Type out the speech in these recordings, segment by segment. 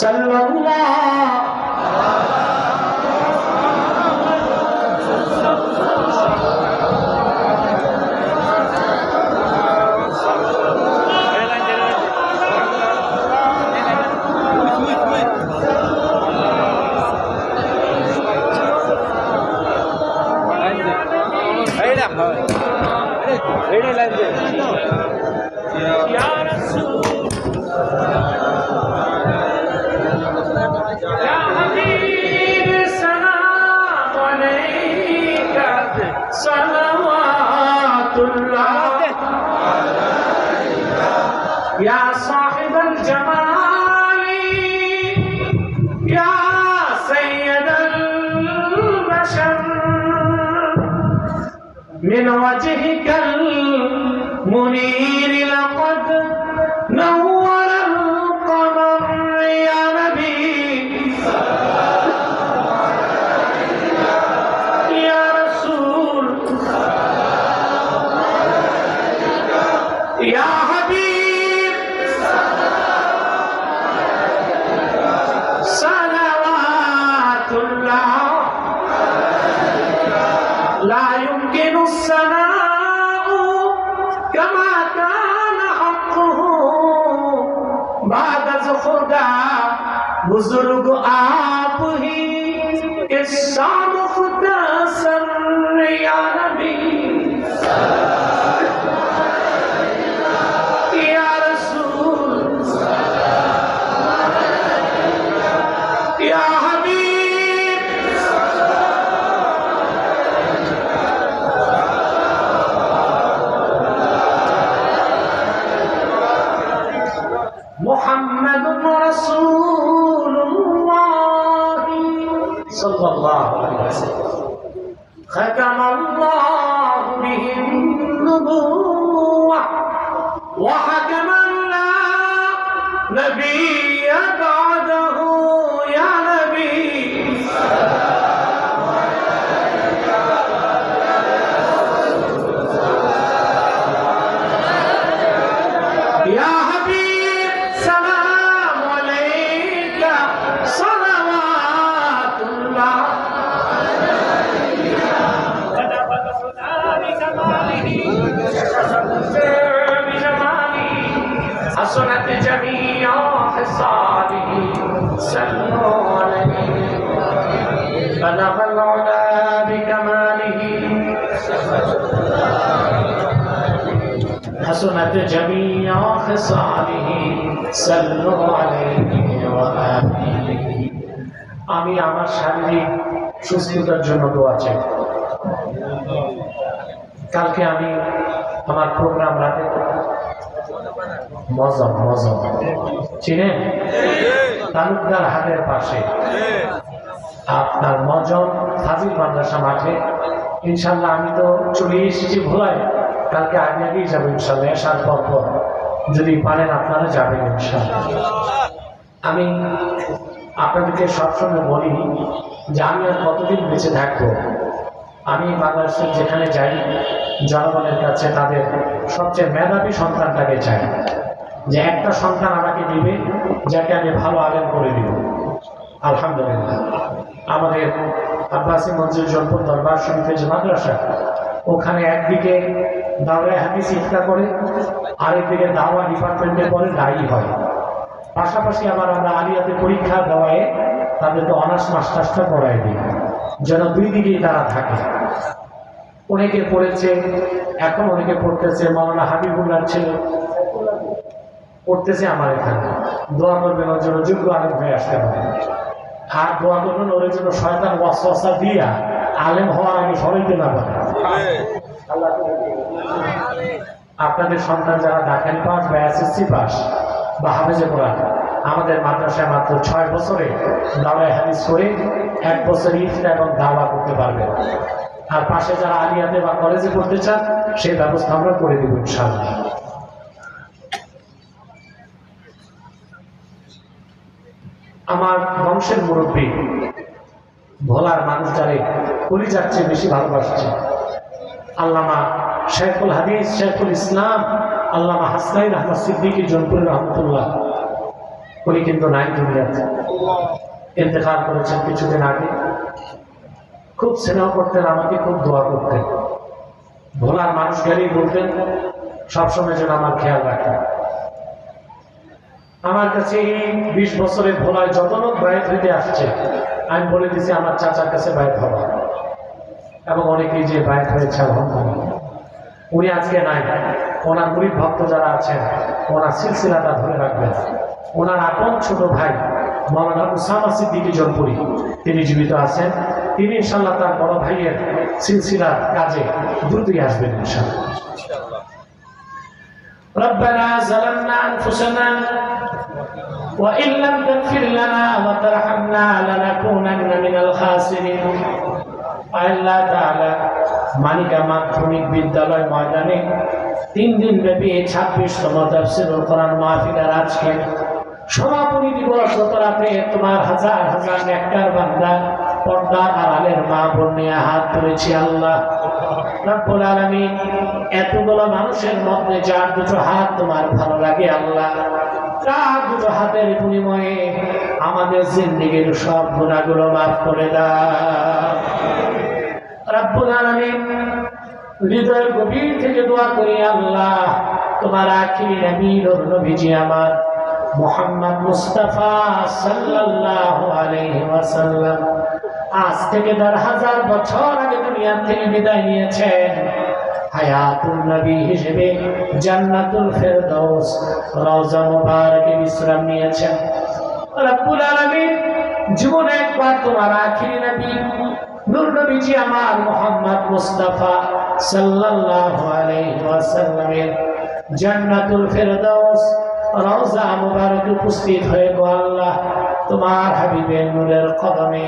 সাল্লাল্লাহু من बुजुर्ग आप ही इस शाम खुदा सर या नबी صلى الله عليه وسلم. ختم الله به النبوة وحكم لا نبي بعده. سلوا عليه بلغ العلا بكماله حسنت جميع خصاله صلوا عليه وآله আমি আমার শারীরিক সুস্থতার জন্য দোয়া চাই কালকে আমি আমার প্রোগ্রাম রাতে মজম মজম চিনেন তালুকদার হাটের পাশে। আপনার মজম ফাজিল মাদ্রাসা মাঠে। ইনশাল্লাহ আমি তো চলে এসেছি ভোলায়। কালকে আগে আগেই যাব ইনশাল্লাহ আসার পর পর। যদি পারেন আপনারা যাবেন ইনশাল্লাহ আমি আপনাদেরকে সবসময় বলি যে আমি আর কতদিন বেঁচে থাকব? আমি বাংলাদেশের যেখানে যাই, জনগণের কাছে তাদের সবচেয়ে মেধাবী সন্তানটাকে চাই। যে একটা সন্তান আমাকে দিবে, যাকে আমি ভালো আলেম করে দিব। আলহামদুলিল্লাহ। আমাদের আব্বাসী মঞ্জুর জনপদ দরবার শরীফের মাদ্রাসা, ওখানে একদিকে দাওরায় হাদিস ইফতা করে, আরেকদিকে দাওয়া ডিপার্টমেন্টে পরে দায়ী হয়। পাশাপাশি আবার আমরা আলিয়াতে পরীক্ষা দেওয়ায় তাদেরকে অনার্স, মাস্টার্সটা করাই দিই, যেন দুই দিকেই তারা থাকে। অনেকে পড়েছে, এখন অনেকে পড়তেছে মৌলানা হাবিবুল্লাহ ছেলে পড়তেছে আমার এখানে। দোয়া করবেন ওর জন্য, যোগ্য আলেম হয়ে আসতে পারে আর দোয়া করবেন ওর জন্য শয়তান ওয়াসওয়াসা দিয়া আলেম হওয়ার আগে সরাইতে না পারে আপনাদের সন্তান যারা দাখালি পাস বা এসএসসি পাস বা হাফেজে কোরআন, আমাদের মাদ্রাসায় মাত্র ছয় বছরে দাওয়ায় হাদিস করে এক বছর ইফতা এবং দাওয়া করতে পারবে। আর পাশে যারা আলিয়াতে বা কলেজে পড়তে চান, সেই ব্যবস্থা আমরা করে দেবো ইনশাআল্লাহ। আমার বংশের মুরব্বী। ভোলার মানুষ যারে কলিজার চেয়ে বেশি ভালোবাসছে। আল্লামা শেখুল হাদিস, শেখুল ইসলাম, আল্লামা হাসনাইন আহমদ সিদ্দিকী জনপুর রহমতুল্লাহ। উনি কিন্তু নাই দুনিয়াতে। ইন্তেকাল করেছেন কিছুদিন আগে। খুব স্নেহ করতেন, আমাকে খুব দোয়া করতেন। ভোলার মানুষ গেলেই বলতেন, সবসময় যেন আমার খেয়াল রাখেন। আমার কাছে এই বিশ বছরের ভোলায় যত লোক বায়ত হইতে আসছে, আমি বলে দিছি, আমার চাচার কাছে বায়ত হবা এবং অনেকেই যে বায়ত হয়েছে, আলহামদুলিল্লাহ। উনি আজকে নাই। ওনার গরিব ভক্ত যারা আছেন, ওনার সিলসিলাটা ধরে রাখবেন। ওনার আপন ছোট ভাই, মৌলানা উসামা সিদ্দিকী জনপুরি, তিনি জীবিত আছেন। তিনি ইনশাল্লাহ তার বড় ভাইয়ের সিলসিলার কাজে দ্রুতই আসবেন ইনশাল্লাহ ربنا ظلمنا أنفسنا وإن لم تغفر لنا وترحمنا لنكونن من الخاسرين আল্লাহ তাআলা মানিকা মাধ্যমিক বিদ্যালয় ময়দানে তিন দিন ব্যাপী ছাব্বিশতম তাফসিরুল কোরআন মাহফিলের আজকে সমাপনী দিবস রাতে তোমার হাজার হাজার নেককার বান্দা পর্দার আড়ালের মা বোন নিয়ে হাত তুলেছি আল্লাহ রব্বুল আলামিন, এতগুলো মানুষের মধ্যে যার দুটো হাত তোমার ভালো লাগে আল্লাহ, তার দুটো হাতের বিনিময়ে আমাদের জিন্দিগির সব গুণাগুলো মাফ করে দাও। রব্বুল আলামিন, হৃদয়ের গভীর থেকে দোয়া করি আল্লাহ, তোমার আখিরি নবীর নবীজি আমার মোহাম্মদ মুস্তাফা সাল্লাল্লাহু আলাইহি ওয়াসাল্লাম। আজ থেকে দেড় হাজার বছর আগে দুনিয়া থেকে বিদায় নিয়েছেন হায়াতুল নবী হিসেবে জান্নাতুল ফেরদৌস রওজা মুবারকে বিশ্রাম নিয়েছেন। রব্বুল আলামিন জীবনে একবার তোমার আখিরি নবী, নূর নবীজি আমার মোহাম্মদ মুস্তাফা সাল্লাল্লাহু আলাইহি ওয়াসাল্লামের জান্নাতুল ফেরদৌস রওজা মুবারক উপস্থিত হয়ে গো আল্লাহ, তোমার হাবিবের নূরের কদমে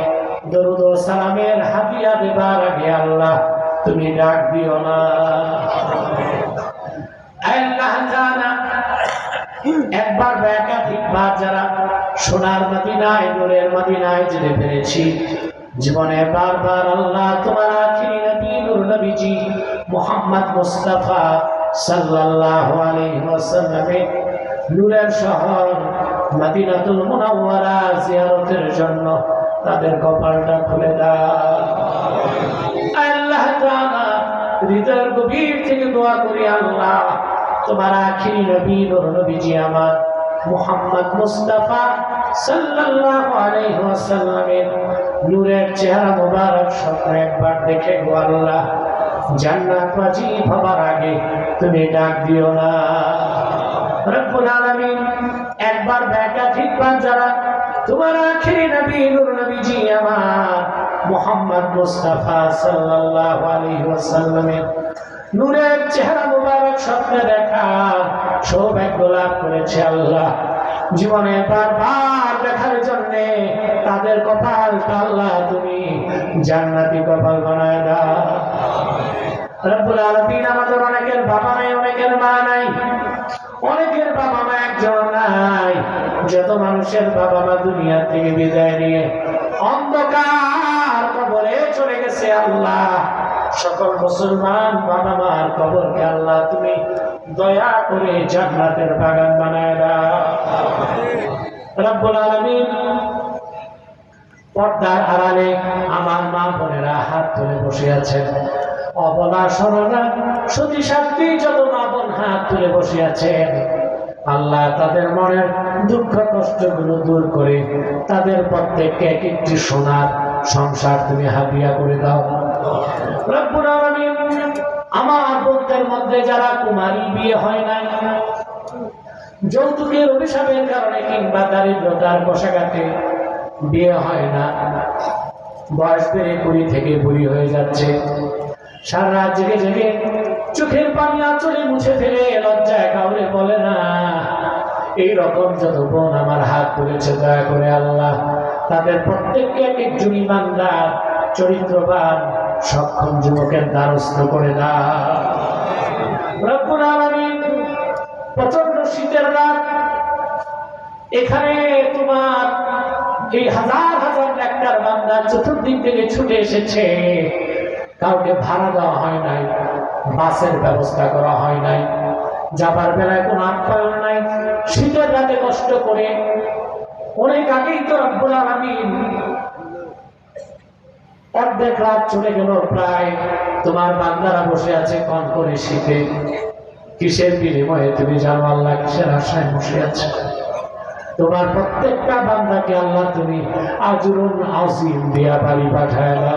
দরুদ ও সালামের হাদিয়া দেবার আগে আল্লাহ, তুমি ডাক দিও না। আল্লাহ জানা, একবার বা একাধিকবার যারা সোনার মদিনায়, নূরের মদিনায় যেতে পেরেছি, জীবনে বারবার আল্লাহ তোমার আখিরি নবী, নূর নবীজি মোহাম্মদ মুস্তাফা সাল্লাল্লাহু আলাইহি ওয়াসাল্লামের নূরের শহর, মদিনাতুল মুনাওয়ারা জিয়ারতের জন্য তাদের কপালটা খুলে দাও। আল্লাহ তাআলা হৃদয়ের গভীর থেকে দোয়া করি, আল্লাহ, তোমার আখিরি নবী, নূর নবীজি আমার মুহাম্মদ মুস্তাফা সাল্লাল্লাহু আলাইহি ওয়াসাল্লামের নূরের চেহারা মোবারক স্বপ্ন একবার দেখে গো আল্লাহ, জান্নাত ওয়াজিব হবার আগে তুমি ডাক দিও না। একবার ব্যাটা ঠিকবার যারা, তোমার নবী নবীজি আমার মোহাম্মদ মুস্তাফা সাল্লাল্লাহু আলাইহি ওয়াসাল্লামের নূরের চেহারা মুবারক স্বপ্নে দেখা, সৌভাগ্য লাভ করেছে আল্লাহ। জীবনে বারবার দেখার জন্য তাদের কপাল আল্লাহ তুমি জান্নাতি কপাল বানায় দাও। রব্বুল আলামিন আমাদের অনেকের বাবা নাই, অনেকের মা নাই। অনেকের বাবা মা একজন নাই। যত মানুষের বাবা মা দুনিয়া থেকে বিদায় নিয়ে অন্ধকার কবরে চলে গেছে আল্লাহ। সকল মুসলমান বাবা মার কবরকে আল্লাহ তুমি দয়া করে জান্নাতের বাগান বানায় দাও। রব্বুল আলামিন পর্দার আড়ালে আমার মা বোনেরা হাত ধরে বসে আছেন। অবলা সরলা সতী সাথী যত হাত তুলে বসে আছেন। আল্লাহ তাদের মনের দুঃখ কষ্টগুলো দূর করে তাদের প্রত্যেককে এক একটি সোনার সংসার তুমি হাবিয়া করে দাও। আমার বোনদের মধ্যে যারা কুমারী বিয়ে হয় নাই, যৌতুকের অভিশাপের কারণে কিংবা দারিদ্রতার বসাঘাতে বিয়ে হয় না। বয়স বেড়ে কুড়ি থেকে বুড়ি হয়ে যাচ্ছে। সারা জেগে জেগে চোখের পানি আঁচলে মুছে ফেলে লজ্জায় কাউরে বলে না। এই রকম যত বোন আমার হাত তুলেছে দয়া করে আল্লাহ, তাদের প্রত্যেককে এক একজন ইমানদার, চরিত্রবান, সক্ষম যুবকের দ্বারস্থ করে দাও। রব্বুল আলামিন প্রচণ্ড শীতের রাত, এখানে তোমার এই হাজার হাজার ডাক্তার বান্দা চতুর্দিক থেকে ছুটে এসেছে। কাউকে ভাড়া দেওয়া হয় নাই। বাসের ব্যবস্থা করা হয় নাই। যাবার বেলায় কোনো আপ্যায়ন নাই। শীতের রাতে কষ্ট করে অনেক আগেই তো রব্বুল আলামিন অর্ধেক রাত চলে গেল প্রায়। তোমার বান্দারা বসে আছে কন করে শীতে। কিসের বিনিময়ে তুমি জানো আল্লাহ কিসের আশায় বসে আছে? তোমার প্রত্যেকটা বান্দাকে আল্লাহ তুমি আজরুল আজিম দিয়া বাড়ি পাঠায় না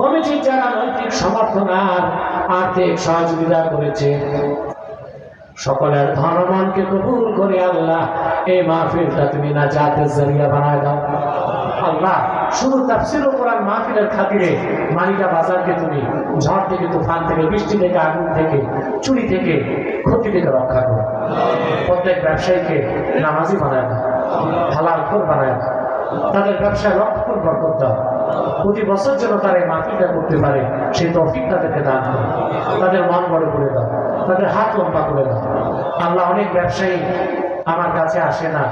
কমিটির যারা নৈতিক সমর্থন আর আর্থিক সহযোগিতা করেছে, সকলের ধনমনকে কবুল করে আল্লাহ এই মাহফিলটা তুমি না জাতের জরিয়া বানায় দাও। আল্লাহ শুধু তাফসির কোরআন মাহফিলের খাতিরে মালিকা বাজারকে তুমি ঝড় থেকে, তুফান থেকে, বৃষ্টি থেকে, আগুন থেকে, চুরি থেকে, ক্ষতি থেকে রক্ষা করো। প্রত্যেক ব্যবসায়ীকে নামাজি বানায় দাও, হালাল খোর বানায় দাও। তাদের ব্যবসায় লক্ষ করে বরকত দাও। প্রতি বছর যেন তারা এই মাহফিলটা করতে পারে সেই তৌফিক তাদেরকে দান করো তাদের মন বড় করে দাও তাদের হাত লম্বা করে দাও আল্লাহ অনেক ব্যবসায়ী আমার কাছে আসে না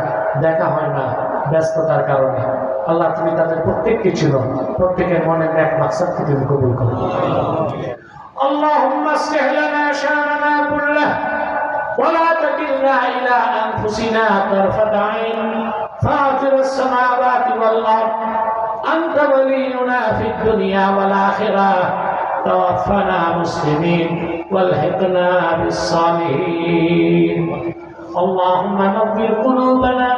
দেখা হয় না ব্যস্ততার কারণে আল্লাহ তুমি তাদের প্রত্যেককে ছিল প্রত্যেকের মনের এক মাকসাদকে তুমি কবুল করো اللهم اصلح لنا شاننا كله ولا تكلنا إلى أنفسنا طرفة عين فاطر السماوات والأرض أنت ولينا في الدنيا والآخرة. توفنا مسلمين والحقنا بالصالحين. اللهم نور قلوبنا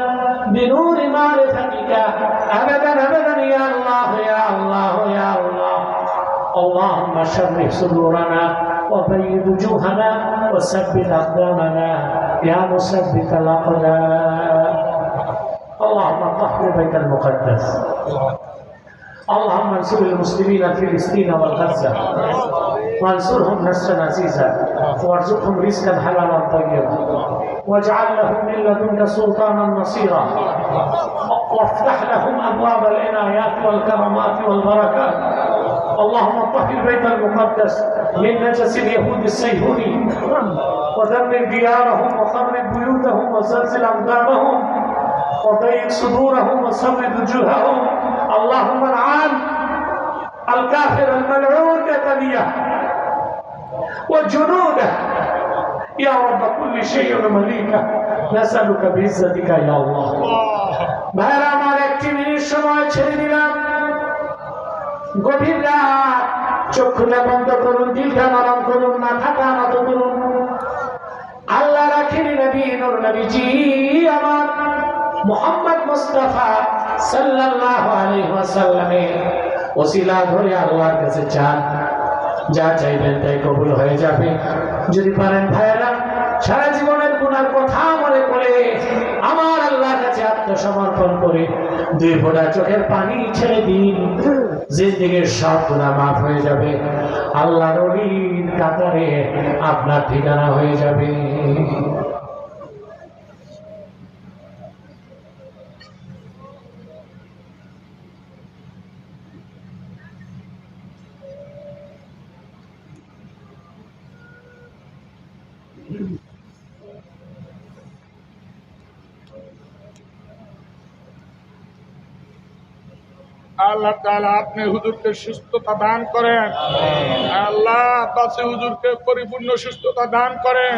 بنور معرفتك. أبدا أبدا يا الله يا الله يا الله. اللهم شرح صدورنا وبيض وجوهنا وثبت أقدامنا. يا مثبت الأقدام. اللهم طهر بيت المقدس. اللهم انصر المسلمين في فلسطين والغزة. وانصرهم نصرا عزيزا وارزقهم رزقا حلالا طيبا. واجعل لهم من لدنك سلطانا نصيرا. وافتح لهم أبواب العنايات والكرامات والبركات. اللهم طهر بيت المقدس من نجس اليهود السيهوني ودمر ديارهم وخرب بيوتهم وزلزل اقدامهم وضيق صدورهم وسود وجوههم اللهم العان الكافر الملعون كتبيه وجنوده يا رب كل شيء ومليكه نسألك بعزتك يا الله ভাইরা আমার একটি মিনিট সময় ছেড়ে দিলাম গভীর রাত চক্ষুটা বন্ধ করুন দিলটা নরম করুন মাথাটা নত করুন আল্লাহ রাখেন নবী নূর নবীজি আমার মোহাম্মদ মুস্তাফা সাল্লাল্লাহু আলাইহি ওয়াসাল্লামের ওসিলা ধরে আল্লাহর কাছে চান। যা চাইবেন তাই কবুল হয়ে যাবে। যদি পারেন ভাইয়েরা, সারা জীবনের গুনার কথা মনে করে আমার আল্লাহর কাছে আত্মসমর্পণ করে দুই ফোঁটা চোখের পানি ছেড়ে দিন। জিন্দিগির সব গুণা মাফ হয়ে যাবে। আল্লাহর কাতারে আপনার ঠিকানা হয়ে যাবে। Mm-hmm. আল্লাহ তাআলা আপনি হুজুরকে সুস্থতা দান করেন। আল্লাহ বাসে হুজুরকে পরিপূর্ণ সুস্থতা দান করেন।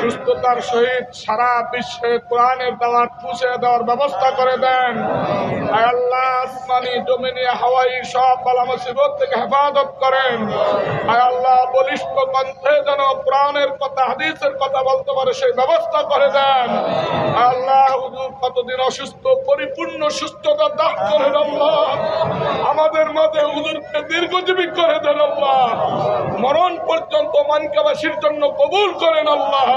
সুস্থতার সহিত সারা বিশ্বে কোরআনের দাওয়াত পৌঁছে দেওয়ার ব্যবস্থা করে দেন। আল্লাহ আসমানি, জমিনি, হাওয়াই সব বালা মুসিবত থেকে হেফাজত করেন। আল্লাহ বলিষ্ঠ কণ্ঠে যেন কোরআনের কথা, হাদিসের কথা বলতে পারে সেই ব্যবস্থা করে দেন। আল্লাহ হুজুর কতদিন অসুস্থ, পরিপূর্ণ সুস্থতা দান করেন আল্লাহ। আমাদের মাঝে হুজুরকে দীর্ঘজীবী করে দেন আল্লাহ। মরণ পর্যন্ত মানকাবাসীর জন্য কবুল করেন আল্লাহ।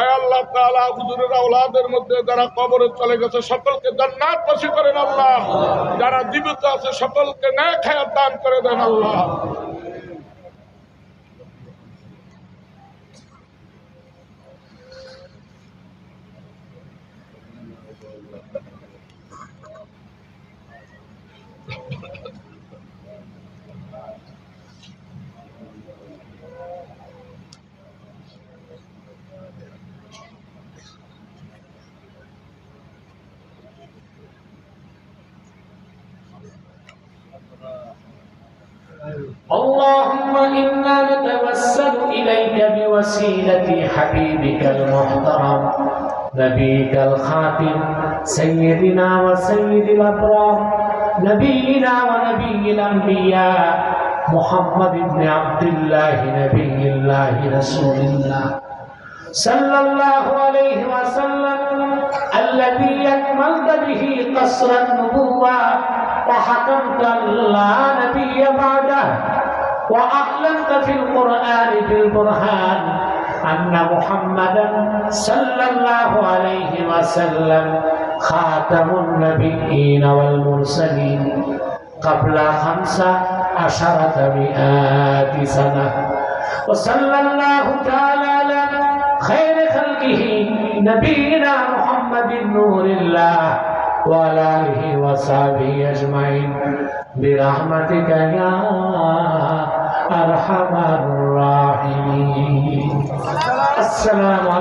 আয় আল্লাহ তাআলা, হুজুরের আওলাদের মধ্যে যারা কবরে চলে গেছে, সকলকে জান্নাত বাসী করেন আল্লাহ। যারা জীবিত আছে, সকলকে ন্যায় খায়াত দান করে দেন আল্লাহ। نتوسل إليك بوسيلة حبيبك المحترم نبيك الخاتم سيدنا وسيد الأبرار نبينا ونبي الأنبياء محمد بن عبد الله نبي الله رسول الله. صلى الله عليه وسلم الذي أكملت به قصر النبوة وحكمت لا نبي بعده. وأعلنت في القرآن بالبرهان أن محمدا صلى الله عليه وسلم خاتم النبيين والمرسلين قبل خمس عشرة مئات سنة. وصلى الله تعالى على خير خلقه نبينا محمد نور الله وعلى آله وصحبه أجمعين. برحمتك يا أرحم الراحمين السلام عليكم